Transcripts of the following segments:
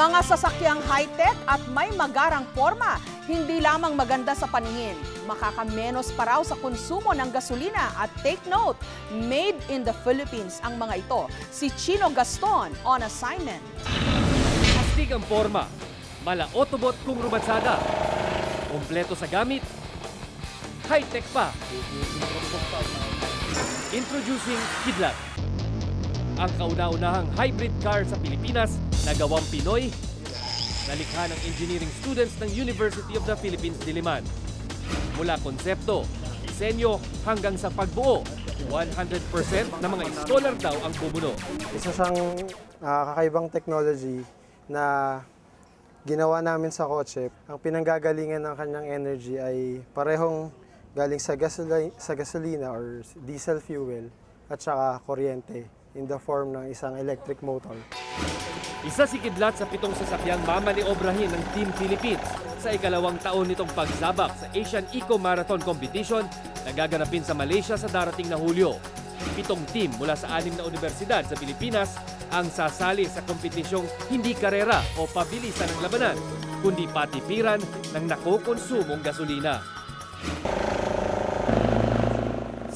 Mga sasakyang high-tech at may magarang forma, hindi lamang maganda sa paningin. Makakamenos pa raw sa konsumo ng gasolina at take note, made in the Philippines ang mga ito. Si Chino Gaston on assignment. Astig ang forma, mala Autobot kung rumatsada. Kompleto sa gamit, high-tech pa. Introducing Kidlat. Ang kauna-unahang hybrid car sa Pilipinas na gawang Pinoy, nalikha ng engineering students ng University of the Philippines Diliman. Mula konsepto, disenyo hanggang sa pagbuo, 100% ng mga scholar daw ang bumuno. Isa siyang ah, kakaibang technology na ginawa namin sa kotse. Ang pinanggagalingan ng kanyang energy ay parehong galing sa, gasoli- sa gasolina or diesel fuel at saka kuryente in the form ng isang electric motor. Isa si Kidlat sa pitong sasakyang mamaniobrahin ng Team Philippines sa ikalawang taon nitong pagsabak sa Asian Eco Marathon Competition na gaganapin sa Malaysia sa darating na Hulyo. Pitong team mula sa anim na universidad sa Pilipinas ang sasali sa kompetisyong hindi karera o pabilisan ng labanan, kundi patipiran ng nakokonsumong gasolina.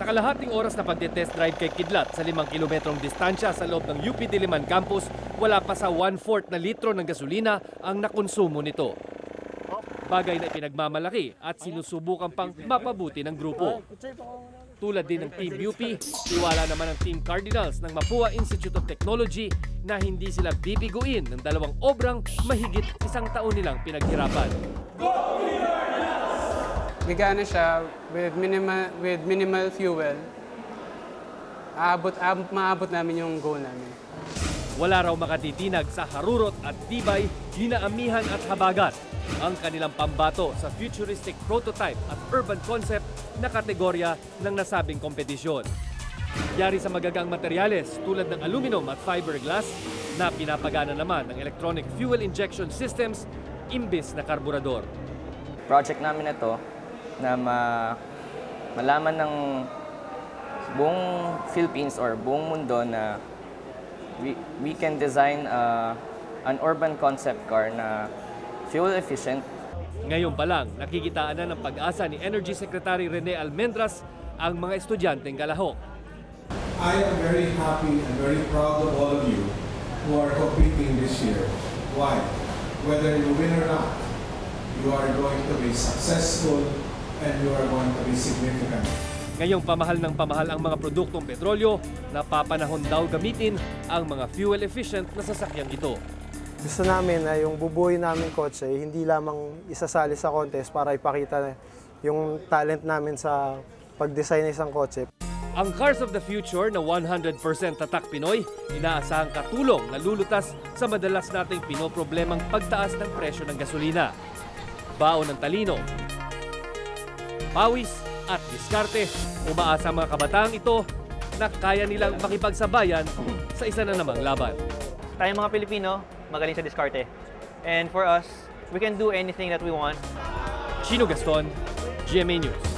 Sa kalahating oras na pagte-test drive kay Kidlat sa 5 kilometrong distansya sa loob ng UP Diliman Campus, wala pa sa 1-4 na litro ng gasolina ang nakonsumo nito. Bagay na ipinagmamalaki at sinusubukan pang mapabuti ng grupo. Tulad din ng Team UP, tiwala naman ng Team Cardinals ng Mapua Institute of Technology na hindi sila bibiguin ng dalawang obrang mahigit isang taon nilang pinaghirapan. Gagana siya with minimal with minimal fuel. Aabot, ab, maabot namin yung goal namin. Wala raw makatitinag sa harurot at tibay, ginaamihan at habagat. Ang kanilang pambato sa futuristic prototype at urban concept na kategorya ng nasabing kompetisyon. Yari sa magagang materyales tulad ng aluminum at fiberglass na pinapagana naman ng electronic fuel injection systems imbis na karburador. project namin na to na ma- malaman ng buong Philippines or buong mundo na we, we can design uh, an urban concept car na fuel efficient Ngayon pa lang, nakikitaan na ng pag-asa ni Energy Secretary Rene Almendras ang mga estudyanteng kalahok. I am very happy and very proud of all of you who are competing this year. Why? Whether you win or not, you are going to be successful and you are going to be significant. Ngayong pamahal ng pamahal ang mga produktong petrolyo, napapanahon daw gamitin ang mga fuel-efficient na sasakyang ito. Gusto namin na yung bubuhay namin kotse, hindi lamang isasali sa contest para ipakita yung talent namin sa pag-design ng isang kotse. Ang Cars of the Future na 100% tatak Pinoy, inaasahang katulong na lulutas sa madalas nating pinoproblemang pagtaas ng presyo ng gasolina. Baon ng talino, pawis at diskarte, umaasa ang mga kabataang ito na kaya nilang makipagsabayan sa isa na namang laban. tayo mga Pilipino, magaling sa diskarte. And for us, we can do anything that we want Chino Gaston, GMA News.